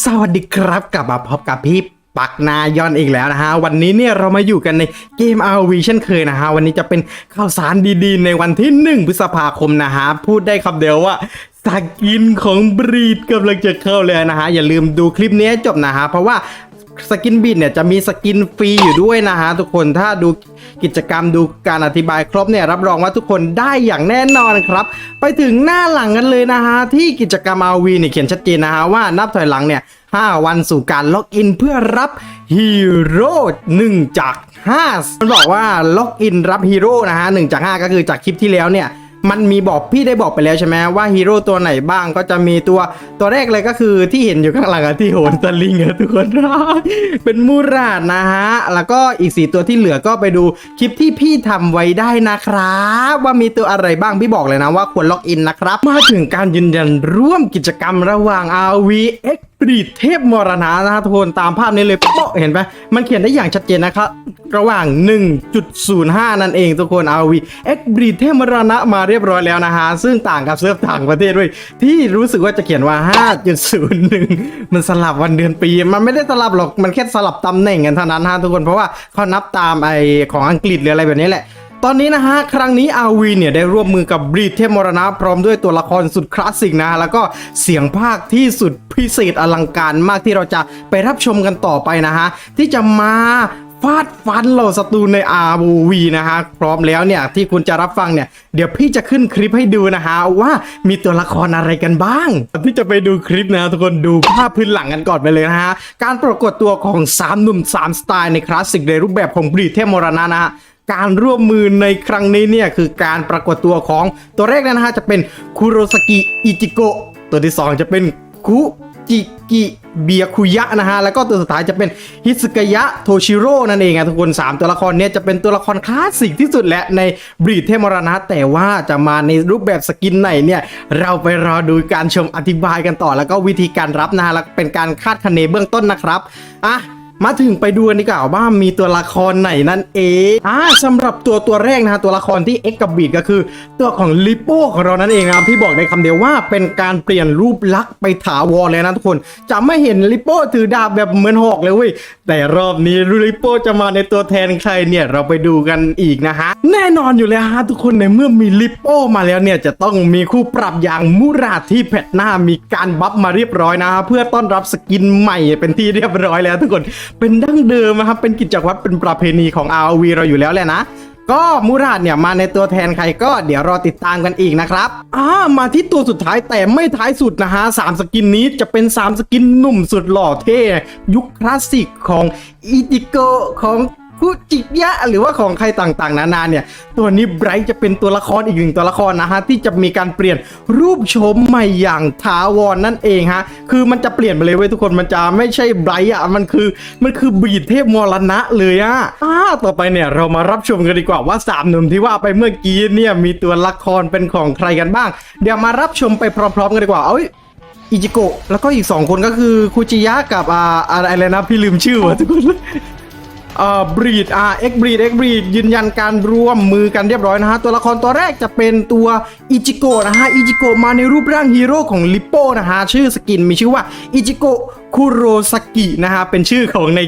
สวัสดีครับกลับมาพบกับพี่ปักนายอนอีกแล้วนะฮะ วันนี้เนี่ยเรามาอยู่กันในเกม RV เช่นเคยนะฮะ วันนี้จะเป็นข่าวสารดีๆ ในวันที่ 1 พฤษภาคมนะฮะ พูดได้คำเดียวว่าสกินของบรีดกำลังจะเข้าเลยนะฮะ อย่าลืมดูคลิปนี้จบนะฮะ เพราะว่า สกินบีดเนี่ยจะมีสกินฟรีอยู่ด้วยนะฮะทุกคนถ้าดูกิจกรรมดูการอธิบายครบเนี่ยรับรองว่าทุกคนได้อย่างแน่นอนครับ ไปถึงหน้าหลังกันเลยนะฮะที่กิจกรรม RV เนี่ยเขียนชัดเจนนะฮะว่านับถอยหลังเนี่ย5 วันสู่การล็อกอินเพื่อรับฮีโร่1จาก5มันบอกว่าล็อกอินรับฮีโร่นะฮะ1จาก5 ก็คือจากคลิปที่แล้วเนี่ย มันมีบอกพี่ได้บอกไปแล้วใช่ไหมว่าฮีโร่ตัวไหนบ้างก็จะมีตัวตัวแรกเลยก็คือที่เห็นอยู่ข้างหลังที่โหนสลิงอะทุกคน เป็นมูราดนะฮะ แล้วก็อีก 4 ตัวที่เหลือก็ไปดูคลิปที่พี่ทำไว้ได้นะครับ ว่ามีตัวอะไรบ้างพี่บอกเลยนะว่าควรล็อกอินนะครับ มาถึงการยืนยันร่วมกิจกรรมระหว่าง RVX ปรีดเทพมรณะนะฮะทุกคนตามภาพนี้เลยโป๊ะเห็นไหมมันเขียนได้อย่างชัดเจนนะครับ ระหว่าง 1.05 นั่นเองทุกคน RV X บรีดเทพมรณะมาเรียบร้อยแล้วนะฮะ ซึ่งต่างกับเซิร์ฟต่างประเทศด้วย ที่รู้สึกว่าจะเขียนว่า 5.01 มันสลับวันเดือนปี มันไม่ได้สลับหรอกมันแค่สลับตำแหน่งกันเท่านั้นฮะทุกคนเพราะว่าเขานับตามไอของอังกฤษหรืออะไรแบบนี้แหละ ตอนนี้นะฮะ ครั้งนี้อาวีเนี่ยได้ร่วมมือกับบรีดเทพมรณะพร้อมด้วยตัวละครสุดคลาสสิกนะ แล้วก็เสียงภาคที่สุดพิเศษอลังการมากที่เราจะไปรับชมกันต่อไปนะฮะ ที่จะมาฟาดฟันเหล่าศัตรูใน ROV นะฮะ พร้อมแล้วเนี่ย ที่คุณจะรับฟังเนี่ย เดี๋ยวพี่จะขึ้นคลิปให้ดูนะฮะ ว่ามีตัวละครอะไรกันบ้าง ที่จะไปดูคลิปนะทุกคนดูภาพพื้นหลังกันก่อนไปเลยนะฮะ การปรากฏตัวของ 3 หนุ่ม 3 สไตล์ในคลาสสิกในรูปแบบของบรีดเทพมรณะนะฮะ การร่วมมือในครั้งนี้เนี่ยคือการปรากฏตัวของตัวแรกนะฮะจะเป็นคุโรสกิอิจิโกะตัวที่ 2 จะเป็นคุจิกิเบียคุยะนะฮะ แล้วก็ตัวสุดท้ายจะเป็นฮิสกยะโทชิโร่นั่นเองอะทุกคน 3 ตัวละครเนี่ยจะเป็นตัวละครคลาสสิกที่สุดและในบรีดเทมรณะ แต่ว่าจะมาในรูปแบบสกินไหนเนี่ย เราไปรอดูการชมอธิบายกันต่อ แล้วก็วิธีการรับนะฮะ แล้วเป็นการคาดคะเนเบื้องต้นนะครับ อะ มาถึงไปดูกันดีกว่าว่ามีตัวละครไหนนั่นเองอ่าสำหรับตัวตัวแรกนะฮะตัวละครที่เอ็กกับบีดก็คือ ตัวของลิโป้ของเรานั่นเองนะครับที่บอกในคำเดียวว่าเป็นการเปลี่ยนรูปลักษณ์ไปถาวรเลยนะทุกคน จะไม่เห็นลิโป้ถือดาบแบบเหมือนหอกเลยเว้ยแต่รอบนี้ลิโป้จะมาในตัวแทนใครเนี่ยเราไปดูกันอีกนะฮะแน่นอนอยู่แล้วฮะทุกคนในเมื่อมีลิโป้มาแล้วเนี่ยจะต้องมีคู่ปรับอย่างมูราที่แพทหน้ามีการบัฟมาเรียบร้อยนะฮะเพื่อต้อนรับสกินใหม่เป็นที่เรียบร้อยแล้วทุกคนเป็นดั้งเดิมนะครับ เป็นกิจวัตรเป็นประเพณีของ ROV เราอยู่แล้วแหละนะ ก็มูราดเนี่ยมาในตัวแทนใครก็เดี๋ยวรอติดตามกันอีกนะครับอ่ามาที่ตัวสุดท้ายแต่ไม่ท้ายสุดนะฮะสามสกินนี้จะเป็น 3 สกินหนุ่มสุดหล่อเท่ยุคคลาสสิกของอิติโกของ คุจิยะหรือว่าของใครต่างๆ นานาเนี่ย ตัวนี้ไบรท์จะเป็นตัวละครอีกหนึ่งตัวละครนะฮะที่จะมีการเปลี่ยนรูปโฉมใหม่อย่างถาวรนนั่นเองฮะคือมันจะเปลี่ยนไปเลยเว้ยทุกคนมันจะไม่ใช่ไบรท์อะมันคือมันคือบีดเทพมรณะเลยอะอ่าต่อไปเนี่ยเรามารับชมกันดีกว่าว่าสามหนุ่มที่ว่าไปเมื่อกี้เนี่ยมีตัวละครเป็นของใครกันบ้าง เดี๋ยวมารับชมไปพร้อม ๆ กันดีกว่าเอ้ยอิจิโกะแล้วก็อีก 2 คนก็คือคูจิยะกับอ่าอะไรนะพี่ลืมชื่อว่ะทุกคน เอ่อบรีดอ่าเอ็กบรีดเอ็กบรีดยืนยันการร่วมมือกันเรียบร้อยนะฮะ ตัวละครตัวแรกจะเป็นตัวอิจิโกะนะฮะอิจิโกะมาในรูปร่างฮีโร่ของลิปโป้นะฮะ ชื่อสกินมีชื่อว่าอิจิโกะ คุโรสกินะฮะเป็นชื่อของใน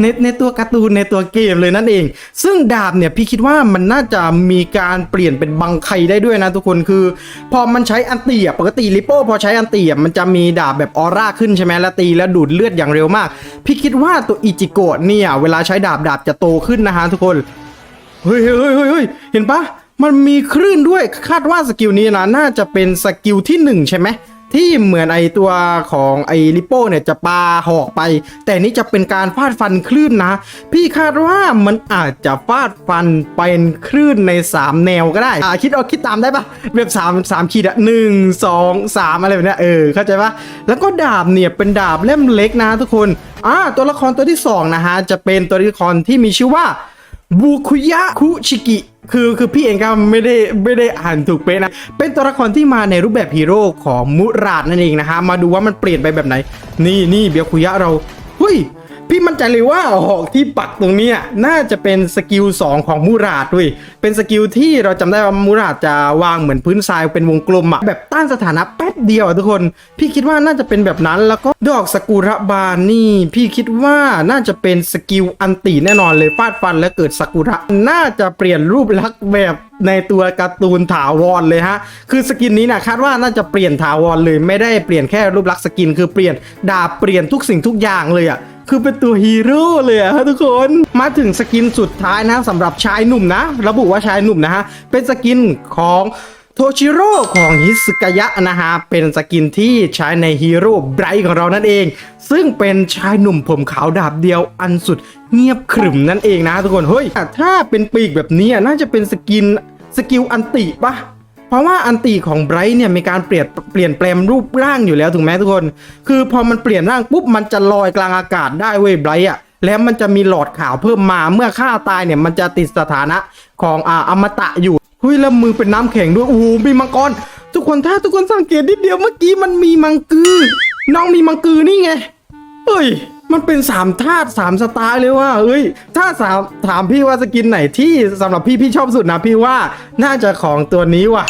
ในในตัวการ์ตูนในตัวเกมเลยนั่นเอง ซึ่งดาบเนี่ยพี่คิดว่ามันน่าจะมีการเปลี่ยนเป็นบังไคได้ด้วยนะทุกคนคือ พอมันใช้อันตีอะปกติลิโป้พอใช้อันตีอะมันจะมีดาบแบบออร่าขึ้นใช่ไหมแล้วตีแล้วดูดเลือดอย่างเร็วมาก พี่คิดว่าตัวอิจิโกะเนี่ยเวลาใช้ดาบดาบจะโตขึ้นนะฮะทุกคนเฮ้ยเฮ้ยเฮ้ยเฮ้ยเฮ้ยเห็นปะมันมีคลื่นด้วยคาดว่าสกิลนี้นะน่าจะเป็นสกิลที่หนึ่งใช่ไหม ที่เหมือนไอตัวของไอลิโป้เนี่ยจะปาหอกไป แต่นี่จะเป็นการฟาดฟันคลื่นนะ พี่คาดว่ามันอาจจะฟาดฟันเป็นคลื่นใน 3 แนวก็ได้อ่าคิดเอาคิดตามได้ปะแบบ3 3ขีดอะหนึ่งสองสามอะไรแบบนี้เออเข้าใจปะแล้วก็ดาบเนี่ยเป็นดาบเล่มเล็กนะทุกคนอ่าตัวละครตัวที่สองนะฮะจะเป็นตัวละครที่มีชื่อว่าบูคุยะคุชิกิ คือคือพี่เองก็ไม่ได้ไม่ได้อ่านถูกเป๊ะนะ เป็นตัวละครที่มาในรูปแบบฮีโร่ของมุราดนั่นเองนะฮะ มาดูว่ามันเปลี่ยนไปแบบไหน นี่นี่เบียคุยะเราเฮ้ย พี่มั่นใจเลยว่าหอกที่ปักตรงนี้น่าจะเป็นสกิล 2 ของมูราดด้วย เป็นสกิลที่เราจำได้ว่ามูราดจะวางเหมือนพื้นทรายเป็นวงกลมอะแบบต้านสถานะแป๊บเดียวทุกคน พี่คิดว่าน่าจะเป็นแบบนั้นแล้วก็ดอกสกุระบานนี่ พี่คิดว่าน่าจะเป็นสกิลอันติแน่นอนเลยฟาดฟันแล้วเกิดสกุระน่าจะเปลี่ยนรูปลักษณ์แบบในตัวการ์ตูนถาวรเลยฮะ คือสกินนี้นะคาดว่าน่าจะเปลี่ยนถาวรเลย ไม่ได้เปลี่ยนแค่รูปลักษณ์สกิน คือเปลี่ยนดาบเปลี่ยนทุกสิ่งทุกอย่างเลยอะ คือเป็นตัวฮีโร่เลยอะทุกคนมาถึงสกินสุดท้ายนะสำหรับชายหนุ่มนะ ระบุว่าชายหนุ่มนะฮะ เป็นสกินของโทชิโร่ของฮิสกายะนะฮะ เป็นสกินที่ใช้ในฮีโร่ไบรท์ของเรานั่นเอง ซึ่งเป็นชายหนุ่มผมขาวดาบเดียวอันสุดเงียบขรึมนั่นเองนะทุกคน เฮ้ย ถ้าเป็นปีกแบบนี้น่าจะเป็นสกินสกิลอันติปะ เพราะว่าอันตีของไบรท์เนี่ยมีการเปลี่ยนเปลี่ยนแปลงรูปร่างอยู่แล้วถูกไหมทุกคน คือพอมันเปลี่ยนร่างปุ๊บมันจะลอยกลางอากาศได้เว้ยไบรท์อะแล้วมันจะมีหลอดขาวเพิ่มมาเมื่อฆ่าตายเนี่ยมันจะติดสถานะของอ่าอมตะอยู่เฮ้ยแล้วมือเป็นน้ำแข็งด้วยโอ้โหมีมังกร ทุกคนถ้าทุกคนสังเกตนิดเดียวเมื่อกี้มันมีมังกือ น้องมีมังกือนี่ไงเฮ้ยมันเป็นสามธาตุสามสไตล์เลยว่าเอ้ย ถ้าสามถามพี่ว่าสกินไหนที่สำหรับพี่พี่ชอบสุดนะพี่ว่าน่าจะของตัวนี้ว่ะ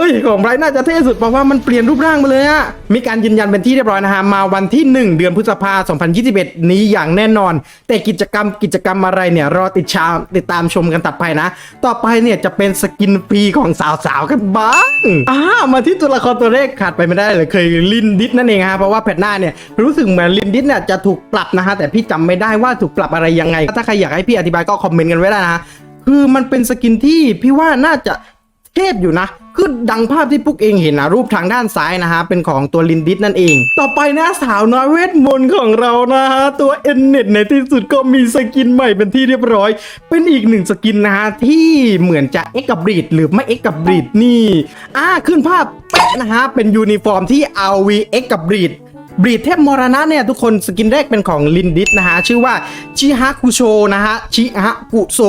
เอ้ยของไบรท์น่าจะเท่สุดเพราะว่ามันเปลี่ยนรูปร่างมาเลยอะมีการยืนยันเป็นที่เรียบร้อยนะฮะมาวันที่ 1 เดือนพฤษภาคม2021 นี้อย่างแน่นอน แต่กิจกรรมกิจกรรมอะไรเนี่ยรอติดชามติดตามชมกันตัดไปนะ ต่อไปเนี่ยจะเป็นสกินฟรีของสาวๆกันบ้างอ่ามาที่ตัวละครตัวแรกขาดไปไม่ได้เลยเคยลินดิสนั่นเองฮะเพราะว่าแพทหน้าเนี่ยรู้สึกเหมือนลินดิสเนี่ยจะถูกปรับนะฮะแต่พี่จำไม่ได้ว่าถูกปรับอะไรยังไง ถ้าใครอยากให้พี่อธิบายก็คอมเมนต์กันไว้ได้นะฮะคือมันเป็นสกินที่พี่ว่าน่าจะ เทพอยู่นะ คือดังภาพที่พวกเองเห็นนะรูปทางด้านซ้ายนะฮะ เป็นของตัวลินดิสนั่นเอง ต่อไปนะสาวน้อยเวทมนต์ของเรานะฮะ ตัวเอ็นเน็ตในที่สุดก็มีสกินใหม่เป็นที่เรียบร้อย เป็นอีกหนึ่งสกินนะฮะ ที่เหมือนจะเอ็กกับบรีดหรือไม่เอ็กกับบรีดนี่อ่าขึ้นภาพเป๊ะนะฮะเป็นยูนิฟอร์มที่ RV เอ็กกับบรีดบรีดเทพมรณะเนี่ยทุกคนสกินแรกเป็นของลินดิสนะฮะ ชื่อว่าชิฮะคุโชนะฮะชิฮะกุโซ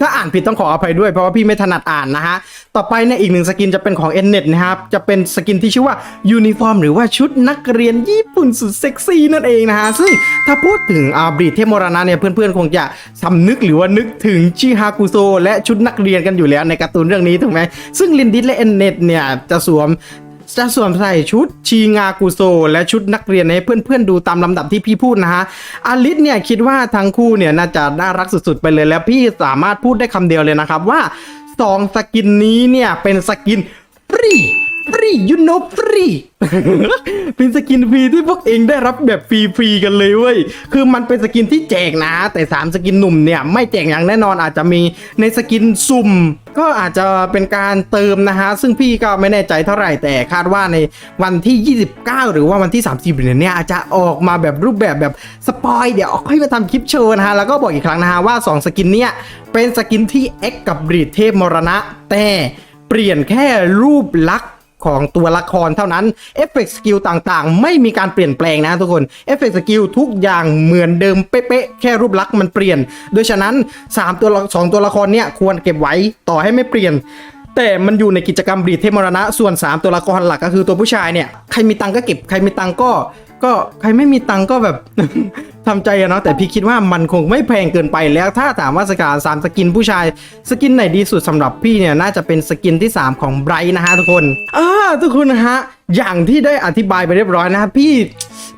ถ้าอ่านผิดต้องขออภัยด้วยเพราะว่าพี่ไม่ถนัดอ่านนะฮะ ต่อไปเนี่ยอีกหนึ่งสกินจะเป็นของ n อ n e t นะครับ จะเป็นสกินที่ชื่อว่ายูนิฟอร์มหรือว่าชุดนักเรียนญี่ปุ่นสุดเซ็กซี่นั่นเองนะฮะ ซึ่งถ้าพูดถึงอาบรีเทมรณะเนี่ยเพื่อนๆ คงจะสำนึกหรือว่านึกถึงชิฮากุโซและชุดนักเรียนกันอยู่แล้วในการ์ตูนเรื่องนี้ถูกไหมซึ่งลินดิสและ n อ n e t เนี่ยจะสวม จะสวมใส่ชุดชีงากุโซ และชุดนักเรียนให้เพื่อนๆดูตามลำดับที่พี่พูดนะฮะอลิสเนี่ยคิดว่าทั้งคู่เนี่ยน่าจะน่ารักสุดๆไปเลยแล้วพี่สามารถพูดได้คำเดียวเลยนะครับว่าสองสกินนี้เนี่ยเป็นสกินฟรี ฟรียูโนฟรีเป็นสกินฟรีที่พวกเองได้รับแบบฟรีๆกันเลยเว้ยคือมันเป็นสกินที่แจกนะ แต่ 3 สกินหนุ่มเนี่ย ไม่แจกอย่างแน่นอนอาจจะมีในสกินสุ่ม ก็อาจจะเป็นการเติมนะฮะ ซึ่งพี่ก็ไม่แน่ใจเท่าไหร่แต่คาดว่าในวันที่ 29 หรือว่าวันที่ 30เนเนี่ยอาจจะออกมาแบบรูปแบบแบบสปอยเดี๋ยวค่อยมาทำคลิปโชว์นะฮะแล้วก็บอกอีกครั้งนะฮะว่า 2 สกินเนี่ยเป็นสกินที่เอ็กกับบรีดเทพมรณะ แต่เปลี่ยนแค่รูปลักษณ ของตัวละครเท่านั้นเอฟเฟกต์สกิลต่างๆ ไม่มีการเปลี่ยนแปลงนะทุกคนเอฟเฟกต์สกิลทุกอย่างเหมือนเดิมเป๊ะๆ แค่รูปลักษณ์มันเปลี่ยน โดยฉะนั้น 3 ตัวละสองตัวละครเนี่ยควรเก็บไว้ต่อให้ไม่เปลี่ยนแต่มันอยู่ในกิจกรรมบีดเทมรณะ ส่วน 3 ตัวละครหลักก็คือตัวผู้ชายเนี่ย ใครมีตังก็เก็บ ใครมีตังก็ ก็ใครไม่มีตังก็แบบทำใจอะเนาะแต่พี่คิดว่ามันคงไม่แพงเกินไปแล้วถ้าถามว่าสกาสามสกินผู้ชาย สกินไหนดีสุดสำหรับพี่เนี่ยน่าจะเป็นสกินที่ 3 ของไบรท์นะฮะทุกคนอ่าทุกคนนะฮะอย่างที่ได้อธิบายไปเรียบร้อยนะฮะพี่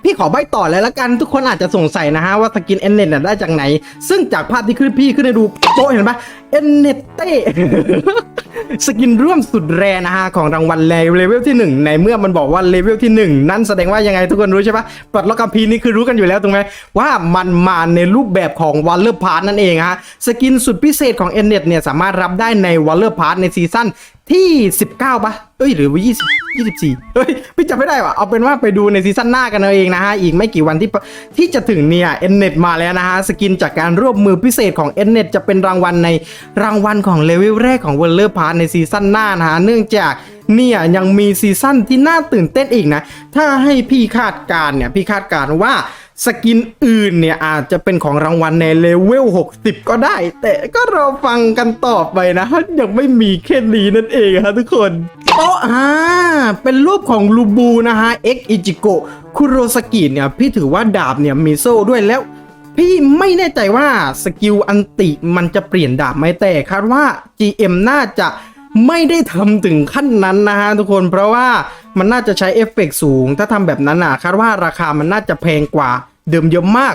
พี่ขอใบต่อเลยละกันทุกคนอาจจะสงสัยนะฮะว่าสกินเอ็นเน็ตได้จากไหน ซึ่งจากภาพที่ขึ้นพี่ขึ้นให้ดูโต๊ะเห็นปะเอนเนตเต้สกินร่วมสุดแรนะฮะของรางวัลเลเวลที่ 1 ในเมื่อมันบอกว่าเลเวลที่ 1 นั่นแสดงว่ายังไงทุกคนรู้ใช่ปะปลดล็อกกัมพีนี่คือรู้กันอยู่แล้วถูกไหมว่ามันมาในรูปแบบของวอลเลอร์พาร์นั่นเองฮะสกินสุดพิเศษของเอนเน็ตเนี่ยสามารถรับได้ในวอลเลอร์พาร์ในซีซั่นที่ 19ปะเอ้ยหรือว่า20 24เฮ้ยพี่จำไม่ได้ว่ะเอาเป็นว่าไปดูในซีซั่นหน้ากันเอาเองนะฮะอีกไม่กี่วันที่ที่จะถึงเนี่ยเอ็นเน็ตมาแล้วนะฮะสกินจากการร่วมมือพิเศษของเอ็นเน็ตจะเป็นรางวัลในรางวัลของเลเวลแรกของเวลเลอร์พาร์ในซีซั่นหน้านะฮะเนื่องจากเนี่ยยังมีซีซั่นที่น่าตื่นเต้นอีกนะ ถ้าให้พี่คาดการเนี่ยพี่คาดการว่าสกินอื่นเนี่ยอาจจะเป็นของรางวัลในเลเวล 60 ก็ได้ แต่ก็รอฟังกันต่อไปนะ ยังไม่มีแค่นี้นั่นเองฮะทุกคนโอ้อ่าเป็นรูปของลูบูนะฮะเอ็กอิจิโกคุโรสกิเนี่ยพี่ถือว่าดาบเนี่ยมีโซ่ด้วยแล้ว พี่ไม่แน่ใจว่าสกิลอันติมันจะเปลี่ยนดาบไหมแต่คาดว่า GM น่าจะไม่ได้ทำถึงขั้นนั้นนะฮะทุกคนเพราะว่ามันน่าจะใช้เอฟเฟกต์สูง ถ้าทำแบบนั้นน่ะคาดว่าราคามันน่าจะแพงกว่าเดิมเยอะมาก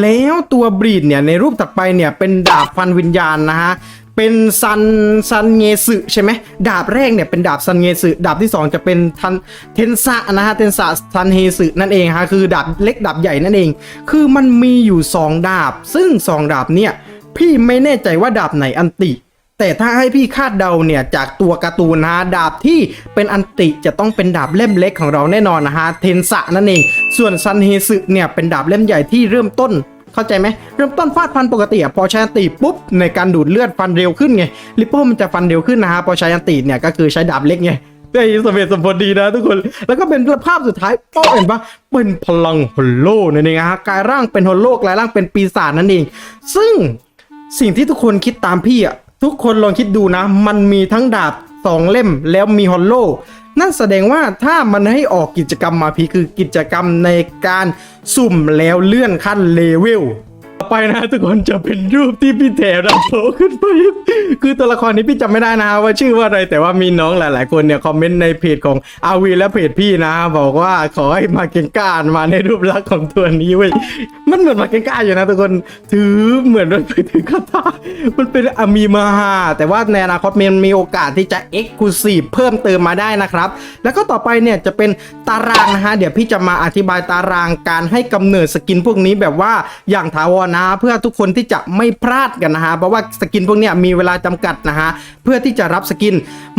แล้วตัวบรีดเนี่ยในรูปถัดไปเนี่ยเป็นดาบฟันวิญญาณนะฮะ เป็นซันซันเงสึใช่ไหมดาบแรกเนี่ยเป็นดาบซันเงสึดาบที่ 2 จะเป็นทันเทนซะนะฮะเทนซะซันเฮสึนั่นเองฮะคือดาบเล็กดาบใหญ่นั่นเอง คือมันมีอยู่ 2 ดาบ ซึ่ง 2 ดาบเนี่ยพี่ไม่แน่ใจว่าดาบไหนอันติ แต่ถ้าให้พี่คาดเดาเนี่ยจากตัวการ์ตูนนะฮะดาบที่เป็นอันติจะต้องเป็นดาบเล่มเล็กของเราแน่นอนนะฮะเทนสะนั่นเองส่วนซันเฮสึเนี่ยเป็นดาบเล่มใหญ่ที่เริ่มต้น เข้าใจไหมเริ่มต้นฟาดฟันปกติอะพอใช้อันติปุ๊บในการดูดเลือดฟันเร็วขึ้นไงลิปโป้มันจะฟันเร็วขึ้นนะฮะพอใช้อันติเนี่ยก็คือใช้ดาบเล็กไงไอ้สมเหตุสมผลดีนะทุกคน แล้วก็เป็นภาพสุดท้ายโป้เห็นปะเป็นพลังฮอลโลนั่นเองฮะกลายร่างเป็นฮอลโลกลายร่างเป็นปีศาจนั่นเอง ซึ่งสิ่งที่ทุกคนคิดตามพี่อะทุกคนลองคิดดูนะ มันมีทั้งดาบสองเล่มแล้วมีฮอลโล นั่นแสดงว่าถ้ามันให้ออกกิจกรรมมาพีคือกิจกรรมในการสุ่มแล้วเลื่อนขั้นเลเวล ไปนะทุกคนจะเป็นรูปที่พี่แถรับโผล่ขึ้นไป คือตัวละครนี้พี่จำไม่ได้นะว่าชื่อว่าอะไรแต่ว่ามีน้องหลาย ๆ คนเนี่ยคอมเมนต์ในเพจของอาวีและเพจพี่นะ บอกว่าขอให้มาเก่งก้ารมาในรูปลักษณ์ของตัวนี้เว้ยมันเหมือนมาเก่งกล้าอยู่นะทุกคนถือเหมือนมันไปถือคาถามันเป็นอามีมาฮาแต่ว่าในอนาคตมันมีโอกาสที่จะเอ็กซ์คลูซีฟเพิ่มเติมมาได้นะครับ แล้วก็ต่อไปเนี่ยจะเป็นตารางนะฮะเดี๋ยวพี่จะมาอธิบายตารางการให้กำเนิดสกินพวกนี้แบบว่าอย่างถาวรนะ เพื่อทุกคนที่จะไม่พลาดกันนะฮะเพราะว่าสกินพวกเนี้ยมีเวลาจำกัดนะฮะเพื่อที่จะรับสกิน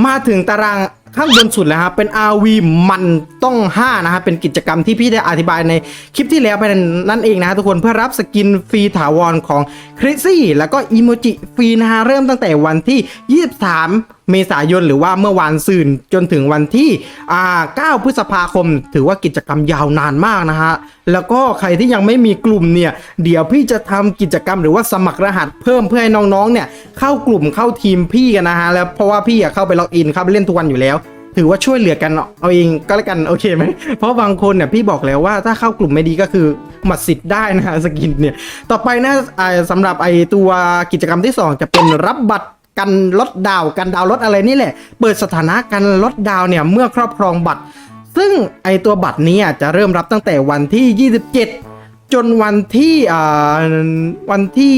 มาถึงตาราง ข้างบนสุดแล้วครับเป็น RV มันต้อง5นะฮะเป็นกิจกรรมที่พี่ได้อธิบายในคลิปที่แล้วไปนั่นเองนะฮะทุกคนเพื่อรับสกินฟรีถาวรของคริซี่แล้วก็อีโมจิฟรีนะฮะเริ่มตั้งแต่วันที่ 23 เมษายนหรือว่าเมื่อวานซืนจนถึงวันที่ 9 พฤษภาคม ถือว่ากิจกรรมยาวนานมากนะฮะแล้วก็ใครที่ยังไม่มีกลุ่มเนี่ยเดี๋ยวพี่จะทำกิจกรรมหรือว่าสมัครรหัสเพิ่มเพื่อให้น้องๆเนี่ยเข้ากลุ่มเข้าทีมพี่กันนะฮะแล้วเพราะว่าพี่อะเข้าไปล็อกอินเข้าไปเล่นทุกวันอยู่แล้ว ถือว่าช่วยเหลือกันเอาเองก็แล้วกันโอเคไหมเพราะบางคนเนี่ยพี่บอกแล้วว่าถ้าเข้ากลุ่มไม่ดีก็คือหมัดสิทธิ์ได้นะฮะสกินเนี่ยต่อไปนะอ่าสำหรับไอตัวกิจกรรมที่ 2 จะเป็นรับบัตรกันลดดาวกันดาวลดอะไรนี่แหละ เปิดสถานะกันลดดาวเนี่ยเมื่อครอบครองบัตร ซึ่งไอตัวบัตรนี้จะเริ่มรับตั้งแต่วันที่ 27จนวันที่วันที่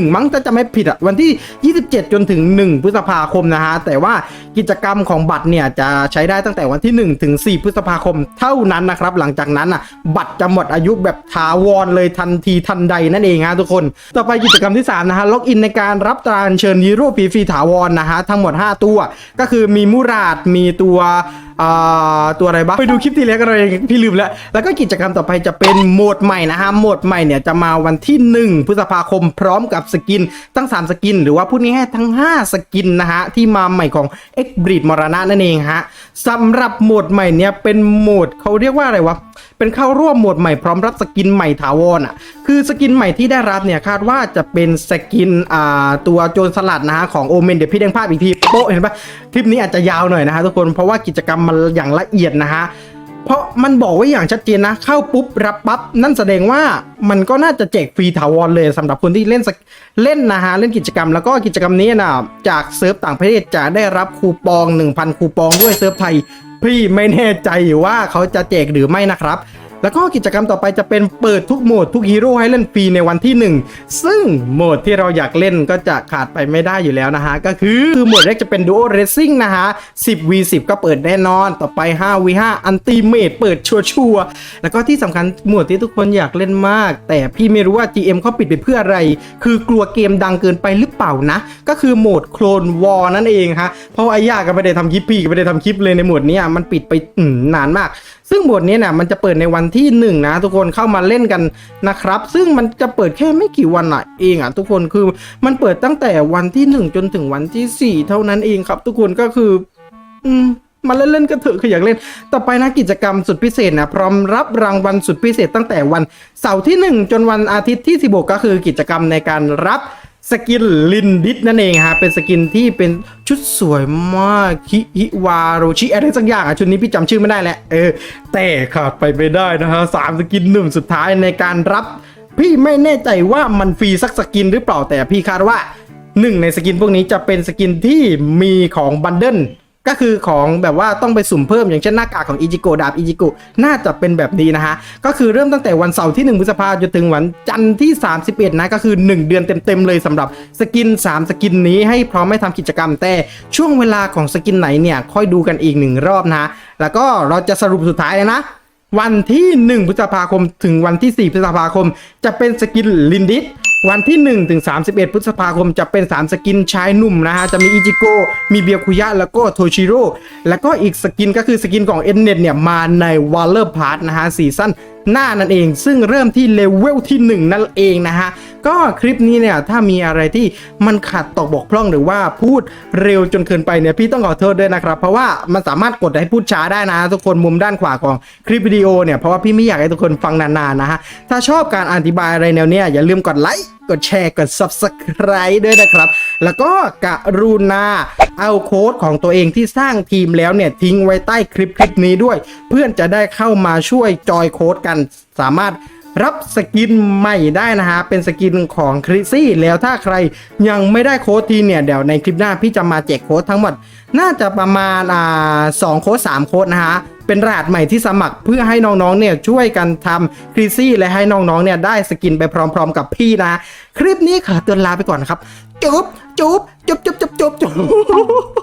1 มั้งถ้าจะไม่ผิดอะวันที่ 27 จนถึง 1 พฤษภาคมนะฮะ แต่ว่ากิจกรรมของบัตรเนี่ยจะใช้ได้ตั้งแต่วันที่ 1 ถึง 4 พฤษภาคมเท่านั้นนะครับ หลังจากนั้นอะบัตรจะหมดอายุแบบถาวรเลยทันทีทันใดนั่นเองฮะทุกคน ต่อไปกิจกรรมที่ 3 นะฮะล็อกอินในการรับตราอัญเชิญฮีโร่ฟรีฟรีถาวรนะฮะทั้งหมด 5 ตัว ก็คือมีมูราดมีตัวอ่าตัวอะไรบ้างไปดูคลิปที่แล้วกันเลยพี่ลืมแล้ว แล้วก็กิจกรรมต่อไปจะเป็นโหมดใหม่นะฮะโหมดใหม่เนี่ยจะมาวันที่ 1 พฤษภาคมพร้อมกับสกินตั้ง 3 สกิน หรือว่าพูดง่ายๆทั้ง 5 สกินนะฮะที่มาใหม่ของ X b r e e d มรณะนั่นเองฮะสำหรับโหมดใหม่เนี่ยเป็นโหมดเขาเรียกว่าอะไรวะ เป็นเข้าร่วมโหมดใหม่พร้อมรับสกินใหม่ถาวรอะ คือสกินใหม่ที่ได้รับเนี่ยคาดว่าจะเป็นสกินอ่าตัวโจรสลัดนะฮะของโอเมนเดี๋ยวพี่แดงภาพอีกทีโป๊ะเห็นปะคลิปนี้อาจจะยาวหน่อยนะฮะทุกคนเพราะว่ากิจกรรมมันอย่างละเอียดนะฮะ เพราะมันบอกไว้อย่างชัดเจนนะ เข้าปุ๊บรับปั๊บนั่นแสดงว่ามันก็น่าจะแจกฟรีถาวรเลยสำหรับคนที่เล่นสักเล่นนะฮะเล่นกิจกรรมแล้วก็กิจกรรมนี้นะจากเซิร์ฟต่างประเทศจะได้รับคูปอง 1,000 คูปองด้วยเซิร์ฟไทยพี่ไม่แน่ใจว่าเขาจะแจกหรือไม่นะครับ แล้วก็กิจกรรมต่อไปจะเป็นเปิดทุกโหมดทุกฮีโร่ให้เล่นฟรีในวันที่ 1 ซึ่งโหมดที่เราอยากเล่นก็จะขาดไปไม่ได้อยู่แล้วนะฮะ ก็คือคือโหมดแรกจะเป็น Duo Racing นะฮะ 10 v 10ก็เปิดแน่นอนต่อไป5 v 5 Ultimate เปิดชัวร์ๆแล้วก็ที่สำคัญโหมดที่ทุกคนอยากเล่นมาก แต่พี่ไม่รู้ว่า GM เขาปิดไปเพื่ออะไร คือกลัวเกมดังเกินไปหรือเปล่านะ ก็คือโหมดโคลนวอร์นั่นเองฮะเพราะว่าไอ้ยาก็ไม่ได้ทำคลิปพี่ก็ไม่ได้ทำคลิปเลยในโหมดนี้มันปิดไปนานมากซึ่งบทนี้เนี่ยมันจะเปิดในวันที่1นงนะ ทุกคนเข้ามาเล่นกันนะครับ ซึ่งมันจะเปิดแค่ไม่กี่วันอะเองอะทุกคนคือมันเปิดตั้งแต่วันที่ 1 จนถึงวันที่ 4 เท่านั้นเองครับ ทุกคนก็คือ อืมมาเล่นๆกันเถอะคืออยากเล่น ต่อไปนะกิจกรรมสุดพิเศษนะพร้อมรับรางวัลสุดพิเศษตั้งแต่วันเสาร์ที่ 1 จนวันอาทิตย์ที่ 16 ก็คือกิจกรรมในการรับ สกินลินดิสนั่นเองฮะเป็นสกินที่เป็นชุดสวยมากคิฮิวาโรชิอะไรสักอย่างอะชุดนี้พี่จำชื่อไม่ได้แหละเออแต่ขาดไปไม่ได้นะฮะสามสกินหนึ่งสุดท้ายในการรับ พี่ไม่แน่ใจว่ามันฟรีสักสกินหรือเปล่าแต่พี่คาดว่าหนึ่งในสกินพวกนี้จะเป็นสกินที่มีของบันเดิล ก็คือของแบบว่าต้องไปสุ่มเพิ่มอย่างเช่นหน้ากากของอิจิโกะดาบอิจิโกะน่าจะเป็นแบบนี้นะฮะ ก็คือเริ่มตั้งแต่วันเสาร์ที่ 1 พฤษภาคมจนถึงวันจันทร์ที่ 31 นะ ก็คือ 1 เดือนเต็ม ๆ เลยสำหรับสกิน 3 สกินนี้ให้พร้อมให้ทำกิจกรรม แต่ช่วงเวลาของสกินไหนเนี่ย ค่อยดูกันอีกหนึ่งรอบนะฮะแล้วก็เราจะสรุปสุดท้ายเลยนะวันที่ 1 พฤษภาคมถึงวันที่ 4 พฤษภาคม จะเป็นสกินลินดิส วันที่ 1 ถึง 31 พฤษภาคมจะเป็น 3 สกินชายหนุ่มนะฮะ จะมีอิจิโกะมีเบียคุยะ แล้วก็โทชิโร่ แล้วก็อีกสกินก็คือสกินของเอ็นเน็ตเนี่ย มาในวอลเลอร์พาร์ทนะฮะซีซั่นหน้านั่นเอง ซึ่งเริ่มที่เลเวลที่ 1 นั่นเองนะฮะ ก็คลิปนี้เนี่ยถ้ามีอะไรที่มันขาดตกบกพร่องหรือว่าพูดเร็วจนเกินไปเนี่ยพี่ต้องขอโทษด้วยนะครับ เพราะว่ามันสามารถกดให้พูดช้าได้นะ ทุกคนมุมด้านขวาของคลิปวิดีโอเนี่ยเพราะว่าพี่ไม่อยากให้ทุกคนฟังนานๆนะฮะถ้าชอบการอธิบายอะไรแนวเนี้ยอย่าลืมกดไลค์กดแชร์กด subscribe ด้วยนะครับ แล้วก็กรุณาเอาโค้ดของตัวเองที่สร้างทีมแล้วเนี่ย ทิ้งไว้ใต้คลิปคลิปนี้ด้วย เพื่อนจะได้เข้ามาช่วยจอยโค้ดกันสามารถ รับสกินใหม่ได้นะฮะ เป็นสกินของคริซี่ แล้วถ้าใครยังไม่ได้โค้ดทีเนี่ย เดี๋ยวในคลิปหน้าพี่จะมาแจกโค้ดทั้งหมด น่าจะประมาณอ่าสองโค้ดสามโค้ดนะฮะ เป็นรหัสใหม่ที่สมัครเพื่อให้น้องๆเนี่ยช่วยกันทำคริซี่ และให้น้องๆเนี่ยได้สกินไปพร้อมๆ กับพี่นะ คลิปนี้ขอตัวลาไปก่อนนะครับ จุ๊บจุ๊บจุ๊บจุ๊บจุ๊บจุ๊บ